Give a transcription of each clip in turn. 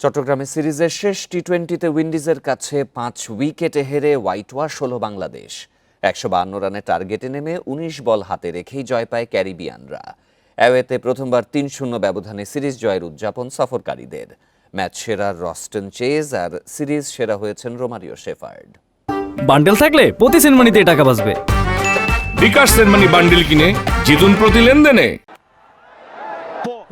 চট্টগ্রামে সিরিজের শেষ টি টোয়েন্টিতে উইন্ডিজের কাছে পাঁচ উইকেটে হেরে হোয়াইট ওয়াশ হল বাংলাদেশ। একশো বান্ন রানের টার্গেটে নেমে উনিশ বল হাতে রেখেই জয় পায় ক্যারিবিয়ানরা। অ্যাওয়েতে প্রথমবার তিন শূন্য ব্যবধানে সিরিজ জয়ের উদযাপন সফরকারীদের। ম্যাচ সেরা রস্টন চেজ আর সিরিজ সেরা হয়েছেন রোমারিও শেফার্ড। বান্ডেল থাকলে প্রতি সেনমানিতে টাকা বাঁচবে। বিকাশ সেনমানি বান্ডিল কিনে জিতুন প্রতি লেনদেনে।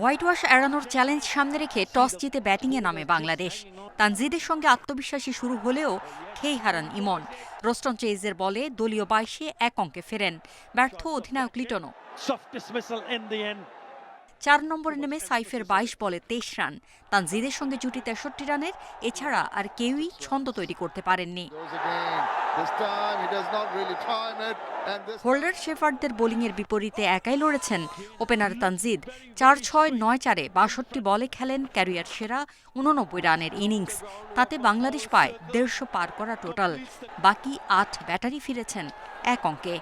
হোয়াইট ওয়াশ এড়ানোর চ্যালেঞ্জ সামনে রেখে টস জিতে ব্যাটিংয়ে নামে বাংলাদেশ। তানজিদের সঙ্গে আত্মবিশ্বাসী শুরু হলেও খেই হারান ইমন। রোস্টন চেইজের বলে দলীয় বাইশে এক অঙ্কে ফেরেন। ব্যর্থ অধিনায়ক লিটনও. চার নম্বরে নেমে সাইফের বাইশ বলে তেইশ রান। তানজিদের সঙ্গে জুটি তেষট্টি রানের এছাড়া আর কেউই ছন্দ তৈরি করতে পারেননি। Goes again. This time he does not really time it, and this Holder শেফার্ডদের বোলিংয়ের বিপরীতে একাই লড়েছেন ওপেনার তানজিদ। চার ছয় নয় চারে বাষট্টি বলে খেলেন ক্যারিয়ার সেরা উননব্বই রানের ইনিংস। তাতে বাংলাদেশ পায় দেড়শো পার করা টোটাল। বাকি আট ব্যাটারি ফিরেছেন এক অঙ্কে।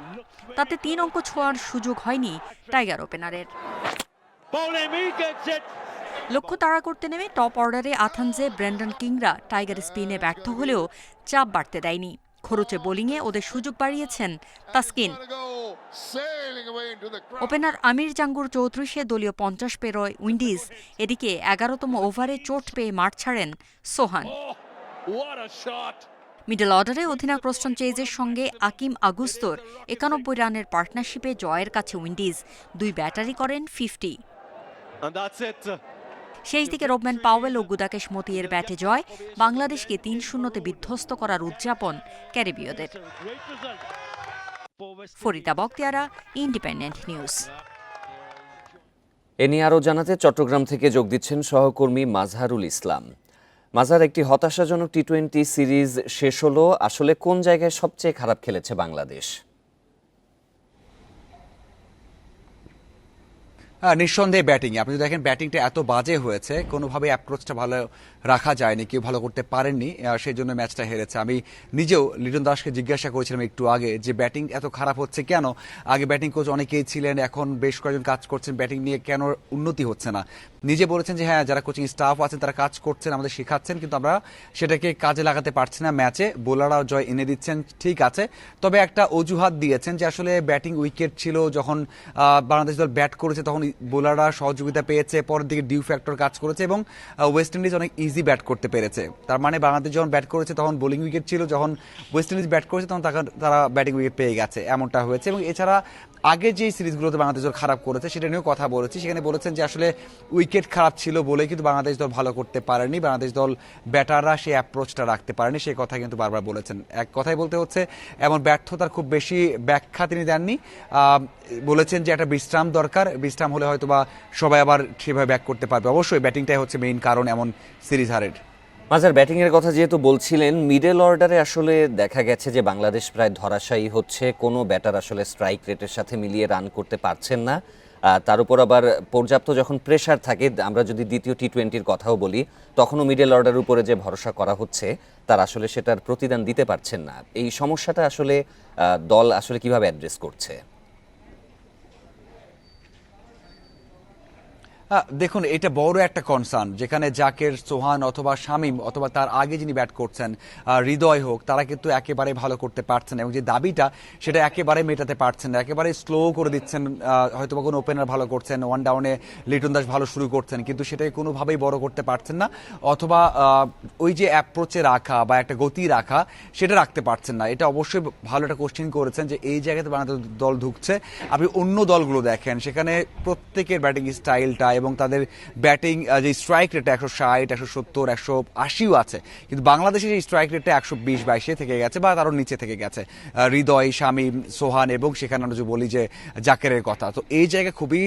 তাতে তিন অঙ্ক ছোঁয়ার সুযোগ হয়নি টাইগার ওপেনারের. লক্ষ্য তাড়া করতে নেমে টপ অর্ডারে আথানজে ব্র্যান্ডন কিংরা টাইগার স্পিনে ব্যর্থ হলেও চাপ বাড়তে দেয়নি। খরচে বোলিংয়ে ওদের সুযোগ বাড়িয়েছেন তাসকিন. ওপেনার আমির জাঙ্গুর চৌত্রিশে দলীয় পঞ্চাশ পেরোয় উইন্ডিজ। এদিকে এগারোতম ওভারে চোট পেয়ে মাঠ ছাড়েন সোহান। A মিডল অর্ডারে অধিনায়ক রোস্টন চেইজের সঙ্গে আকিম আগুস্তোর একানব্বই রানের পার্টনারশিপে জয়ের কাছে উইন্ডিজ। দুই ব্যাটারি করেন ফিফটি. শেষ দিকে রোবম্যান পাওয়েল ও গুদাকেশ মতিয়ের ব্যাটে জয়, বাংলাদেশকে তিন শূন্যতে বিধ্বস্ত করার উদযাপন ক্যারিবীয়দের. Farida Bakhtiar Independent News. এ নিয়ে আরও জানাতে চট্টগ্রাম থেকে যোগ দিচ্ছেন সহকর্মী মাজহারুল ইসলাম। মাজার একটি হতাশাজনক টি টোয়েন্টি সিরিজ শেষ হলো। আসলে কোন জায়গায় সবচেয়ে খারাপ খেলেছে বাংলাদেশ? নিঃসন্দেহে ব্যাটিং আপনি দেখেন ব্যাটিংটা এত বাজে হয়েছে কোনোভাবে অ্যাপ্রোচটা ভালো রাখা যায়নি, কেউ ভালো করতে পারেননি সেই জন্য ম্যাচটা হেরেছে। আমি নিজেও লিটন দাসকে জিজ্ঞাসা করেছিলাম একটু আগে যে ব্যাটিং এত খারাপ হচ্ছে কেন? আগে ব্যাটিং কোচ অনেকেই ছিলেন, এখন বেশ কয়েকজন কাজ করছেন ব্যাটিং নিয়ে কেন উন্নতি হচ্ছে না? নিজে বলেছেন যে হ্যাঁ যারা কোচিং স্টাফ আছেন, তারা কাজ করছেন, আমাদের শেখাচ্ছেন, কিন্তু আমরা সেটাকে কাজে লাগাতে পারছি না ম্যাচে বোলাররাও জয় এনে দিচ্ছেন, ঠিক আছে। তবে একটা অজুহাত দিয়েছেন যে, আসলে ব্যাটিং উইকেট ছিল, যখন বাংলাদেশ দল ব্যাট করেছে, তখন বোলাররা সহযোগিতা পেয়েছে পরের দিকে ডিউ ফ্যাক্টর কাজ করেছে এবং ওয়েস্ট ইন্ডিজ অনেক ইজি ব্যাট করতে পেরেছে। তার মানে বাংলাদেশ যখন ব্যাট করেছে তখন বোলিং উইকেট ছিল, যখন ওয়েস্ট ইন্ডিজ ব্যাট করেছে তখন তারা ব্যাটিং উইকেট পেয়ে গেছে, এমনটা হয়েছে। এবং এছাড়া আগে যে সিরিজগুলোতে বাংলাদেশ দল খারাপ করেছে সেটা নিয়েও কথা বলেছি। সেখানে বলেছেন যে আসলে উইকেট খারাপ ছিল বলে কিন্তু বাংলাদেশ দল ভালো করতে পারেনি। বাংলাদেশ দল ব্যাটাররা সেই অ্যাপ্রোচটা রাখতে পারেনি। সেই কথা কিন্তু বারবার বলেছেন। এক কথাই বলতে হচ্ছে, এমন ব্যর্থতার খুব বেশি ব্যাখ্যা তিনি দেননি। বলেছেন যে একটা বিশ্রাম দরকার। বিশ্রাম হলে হয়তো বা সবাই আবার সেভাবে ব্যাক করতে পারবে। অবশ্যই ব্যাটিংটাই হচ্ছে মেইন কারণ এমন সিরিজ হারের। মাজার ব্যাটিং এর কথা যেহেতু বলছিলেন মিডল অর্ডারে আসলে দেখা গেছে যে বাংলাদেশ প্রায় ধরাশায়ী হচ্ছে, কোনো ব্যাটার আসলে স্ট্রাইক রেটের সাথে মিলিয়ে রান করতে পারছেন না। তার উপর আবার পর্যাপ্ত যখন প্রেশার থাকে, আমরা যদি দ্বিতীয় টি টোয়েন্টির কথাও বলি, তখনও মিডল অর্ডার উপরে যে ভরসা করা হচ্ছে, তার আসলে সেটার প্রতিদান দিতে পারছেন না। এই সমস্যাটা আসলে দল আসলে কীভাবে অ্যাড্রেস করছে? দেখুন, এটা বড় একটা কনসার্ন যেখানে জাকের, সোহান অথবা শামীম অথবা তার আগে যিনি ব্যাট করছেন হৃদয় হোক, তারা কিন্তু একেবারে ভালো করতে পারছেন এবং যে দাবিটা, সেটা একেবারে মেটাতে পারছেন না। একেবারে স্লো করে দিচ্ছেন হয়তো কোনো ওপেনার ভালো করছেন ওয়ান ডাউনে লিটন দাস ভালো শুরু করছেন, কিন্তু সেটাকে কোনোভাবেই বড় করতে পারছেন না, অথবা ওই যে অ্যাপ্রোচে রাখা বা একটা গতি রাখা, সেটা রাখতে পারছেন না। এটা অবশ্যই ভালো একটা কোশ্চেন করেছেন যে এই জায়গাতে বাংলাদেশ দল ঢুকছে। আপনি অন্য দলগুলো দেখেন, সেখানে প্রত্যেকের ব্যাটিং স্টাইলটা এবং তাদের ব্যাটিং যে স্ট্রাইক রেটটা একশো ষাট, একশো সত্তর, একশো আশিও আছে। কিন্তু বাংলাদেশের এই স্ট্রাইক রেটটা একশো বিশ, বাইশে থেকে গেছে বা তারও নিচে থেকে গেছে। হৃদয়, শামীম, সোহান এবং সেখানে আমরা যে বলি যে জাকেরের কথা। তো এই জায়গা খুবই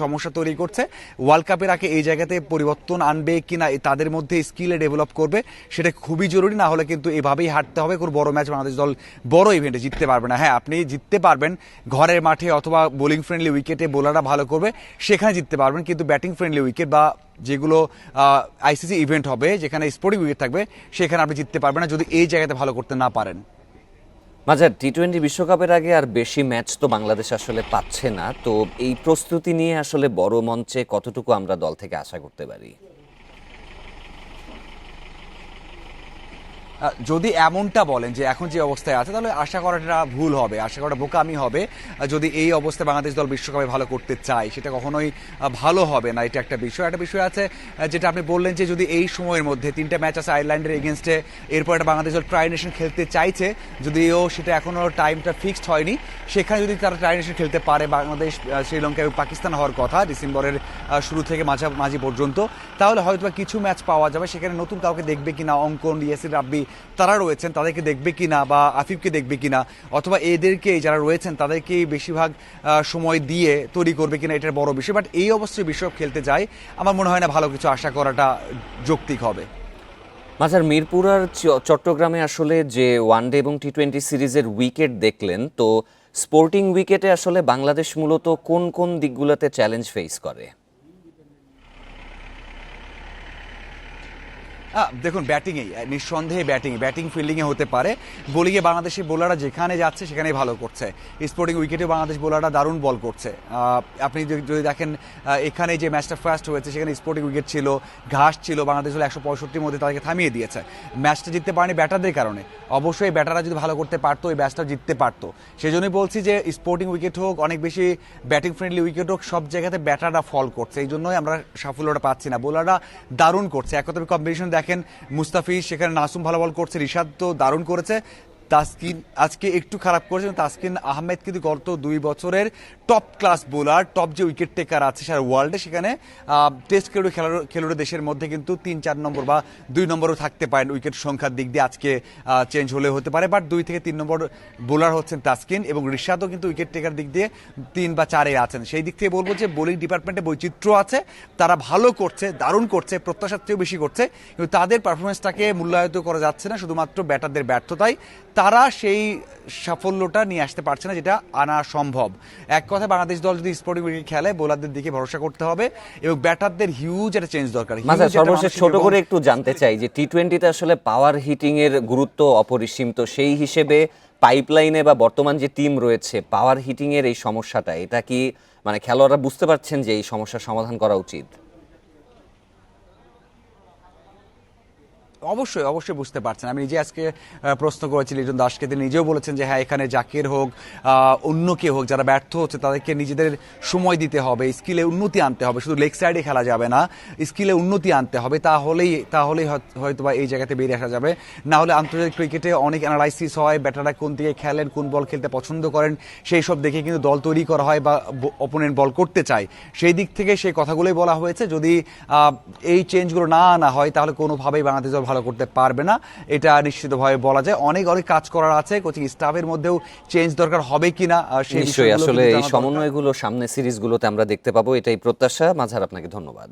সমস্যা তৈরি করছে। ওয়ার্ল্ড কাপের আগে এই জায়গাতে পরিবর্তন আনবে কিনা তাদের মধ্যে স্কিলে ডেভেলপ করবে, সেটা খুবই জরুরি। না হলে কিন্তু এভাবেই হাঁটতে হবে। কোনো বড় ম্যাচ বাংলাদেশ দল বড় ইভেন্টে জিততে পারবে না। হ্যাঁ আপনি জিততে পারবেন ঘরের মাঠে অথবা বোলিং ফ্রেন্ডলি উইকেটে বোলাররা ভালো করবে, সেখানে জিততে পারবেন। কিন্তু ব্যাটিং ফ্রেন্ডলি উইকেট বা যেগুলো আইসিসি ইভেন্ট হবে, যেখানে স্পোর্টিং উইকেট থাকবে, সেখানে আপনি জিততে পারবেন না যদি এই জায়গাতে ভালো করতে না পারেন। মাঝে টি টোয়েন্টি বিশ্বকাপের আগে আর বেশি ম্যাচ তো বাংলাদেশ আসলে পাচ্ছে না। তো এই প্রস্তুতি নিয়ে আসলে বড় মঞ্চে কতটুকু আমরা দল থেকে আশা করতে পারি? যদি এমনটা বলেন যে এখন যে অবস্থায় আছে, তাহলে আশা করাটা ভুল হবে, আশা করাটা বোকামি হবে। যদি এই অবস্থায় বাংলাদেশ দল বিশ্বকাপে ভালো করতে চায়, সেটা কখনোই ভালো হবে না, এটা একটা বিষয়। একটা বিষয় আছে যেটা আপনি বললেন যে যদি এই সময়ের মধ্যে তিনটা ম্যাচ আছে আয়ারল্যান্ডের এগেনস্টে, এরপর একটা বাংলাদেশ দল ট্রাই নেশন খেলতে চাইছে, যদিও সেটা এখনও টাইমটা ফিক্সড হয়নি, সেখানে যদি তারা ট্রাই নেশন খেলতে পারে বাংলাদেশ শ্রীলঙ্কা এবং পাকিস্তান হওয়ার কথা ডিসেম্বরের শুরু থেকে মাঝামাঝি পর্যন্ত, তাহলে হয়তো কিছু ম্যাচ পাওয়া যাবে, সেখানে নতুন কাউকে দেখবে কিনা অঙ্কন, ইয়াসির রাব্বি তারা রয়েছেন, তাদেরকে দেখবে কিনা বা আফিফকে দেখবে কিনা, অথবা এদেরকে যারা রয়েছেন, তাদেরকে বেশিরভাগ সময় দিয়ে তৈরি করবে কিনা এটার বড় বিষয়। বাট এই অবস্থায় বিশ্বকাপ খেলতে যায় আমার মনে হয় না ভালো কিছু আশা করাটা যৌক্তিক হবে। মাঝার মিরপুর আর চট্টগ্রামে আসলে যে ওয়ানডে এবং টি টোয়েন্টি সিরিজের উইকেট দেখলেন, তো স্পোর্টিং উইকেটে আসলে বাংলাদেশ মূলত কোন কোন দিকগুলোতে চ্যালেঞ্জ ফেস করে? দেখুন, ব্যাটিংয়েই নিঃসন্দেহে ব্যাটিং ব্যাটিং ফিল্ডিংয়ে হতে পারে। বোলিংয়ে বাংলাদেশি বোলাররা যেখানে যাচ্ছে, সেখানেই ভালো করছে। স্পোর্টিং উইকেটে বাংলাদেশ বোলাররা দারুণ বল করছে। আপনি যদি দেখেন এখানে যে ম্যাচটা ফার্স্ট হয়েছে, সেখানে স্পোর্টিং উইকেট ছিল, ঘাস ছিল, বাংলাদেশ হলো একশো পঁয়ষট্টির মধ্যে তাদেরকে থামিয়ে দিয়েছে। ম্যাচটা জিততে পারেনি ব্যাটারদের কারণে। অবশ্যই ব্যাটাররা যদি ভালো করতে পারতো, এই ম্যাচটা জিততে পারতো। সেই জন্যই বলছি যে স্পোর্টিং উইকেট হোক, অনেক বেশি ব্যাটিং ফ্রেন্ডলি উইকেট হোক, সব জায়গাতে ব্যাটাররা ফল করছে। এই জন্যই আমরা সাফল্যটা পাচ্ছি না। বোলাররা দারুণ করছে। এক কথা কম্বিনেশন দেখেন মুস্তাফিজ সেখানে নাসুম ভালো বল করছে রিশাদ তো দারুণ করেছে। তাসকিন আজকে একটু খারাপ করেছে কিন্তু তাসকিন আহমেদ কিন্তু গত দুই বছরের টপ ক্লাস বোলার টপ যে উইকেট টেকার আছে সারা ওয়ার্ল্ডে সেখানে টেস্ট খেলুড়ে খেলার খেলুড়ে দেশের মধ্যে কিন্তু তিন, চার নম্বর বা দুই নম্বরও থাকতে পারেন উইকেট সংখ্যার দিক দিয়ে আজকে চেঞ্জ হলে হতে পারে। বাট দুই থেকে তিন নম্বর বোলার হচ্ছেন তাসকিন এবং রিশাদও কিন্তু উইকেট টেকার দিক দিয়ে তিন বা চারে আছেন। সেই দিক থেকে বলব যে বোলিং ডিপার্টমেন্টে বৈচিত্র্য আছে। তারা ভালো করছে, দারুণ করছে, প্রত্যাশার চেয়েও বেশি করছে। কিন্তু তাদের পারফরমেন্সটাকে মূল্যায়িত করা যাচ্ছে না। শুধুমাত্র ব্যাটারদের ব্যর্থতায় তারা সেই সাফল্যটা নিয়ে আসতে পারছে না যেটা আনা সম্ভব। এক কথা বাংলাদেশ দল যদি স্পোর্টিং উইকেট খেলে বোলারদের দিকে ভরসা করতে হবে এবং ব্যাটারদের হিউজ একটা চেঞ্জ দরকার। সর্বশেষ ছোট করে একটু জানতে চাই যে টি টোয়েন্টিতে আসলে পাওয়ার হিটিং এর গুরুত্ব অপরিসীম তো সেই হিসেবে পাইপলাইনে বা বর্তমান যে টিম রয়েছে পাওয়ার হিটিং এর এই সমস্যাটা এটা কি মানে খেলোয়াড়রা বুঝতে পারছেন যে এই সমস্যার সমাধান করা উচিত? অবশ্যই অবশ্যই বুঝতে পারছেন। আমি নিজে আজকে প্রশ্ন করেছি, লিটন দাসকে। তিনি নিজেও বলেছেন যে হ্যাঁ এখানে জাকির হোক অন্য কেউ হোক, যারা ব্যর্থ হচ্ছে, তাদেরকে নিজেদের সময় দিতে হবে, স্কিলে উন্নতি আনতে হবে। শুধু লেগ সাইডে খেলা যাবে না, স্কিলে উন্নতি আনতে হবে, তাহলেই তাহলেই হয়তো বা এই জায়গাতে বেরিয়ে আসা যাবে। না হলে আন্তর্জাতিক ক্রিকেটে অনেক অ্যানালাইসিস হয়, ব্যাটাররা কোন দিকে খেলেন, কোন বল খেলতে পছন্দ করেন, সেই সব দেখে কিন্তু দল তৈরি করা হয় বা অপোনেন্ট বল করতে চায়। সেই দিক থেকে সেই কথাগুলোই বলা হয়েছে। যদি এই চেঞ্জগুলো না আনা হয়, তাহলে কোনোভাবেই বাংলাদেশ দল ভালো করতে পারবে না। এটা নিশ্চিতভাবে বলা যায়। অনেক অনেক কাজ করার আছে। কোচিং স্টাফের মধ্যেও চেঞ্জ দরকার হবে কিনা না সেই নিশ্চয়ই। আসলে এই। সমন্বয়গুলো সামনে সিরিজগুলোতে আমরা দেখতে পাবো। এটাই প্রত্যাশা। মাঝার আপনাকে ধন্যবাদ।